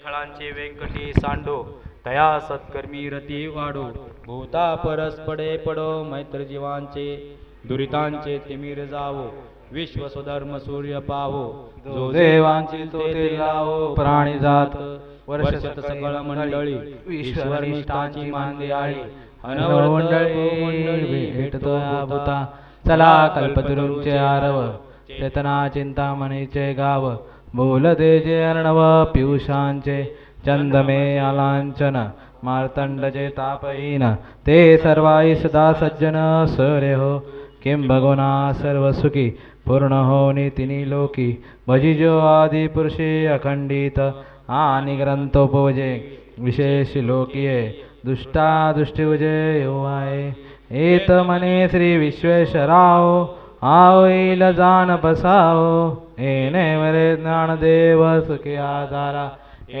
खळांचे व्यंकटी सांडो तया सत्कर्मी रती वाढो भूता परस्पडे पडो मैत्र जीवांचे दुरितांचे तिमिर जावो विश्व स्वधर्म सूर्य पावो जो देवांची तो ते लावो प्राणी जात वर्षत सकळ मंडळी ईश्वर निष्ठाची मांदी आळी मंडळी भेटतो भूता चला कल्पतरुंचे आरव चेतना चिंतामणीचे गाव बोलते जे अर्णव पियुषांचे चंदमे आलांचन मार्तंडजे तापहीन ते सर्वाई सदा सज्जन सरे हो किं भगवना सर्व सुखी पूर्ण हो नितिनी लोकी भजिजो आदि पुरुषे अखंडित आणि ग्रंथोपवजे विशेष लोकीये दुष्टा दुष्टिवजे हो आहे एत मने श्री विश्वेश्वराव आवईल जान बसाओ एने ज्ञानदेव सुखी आधारा।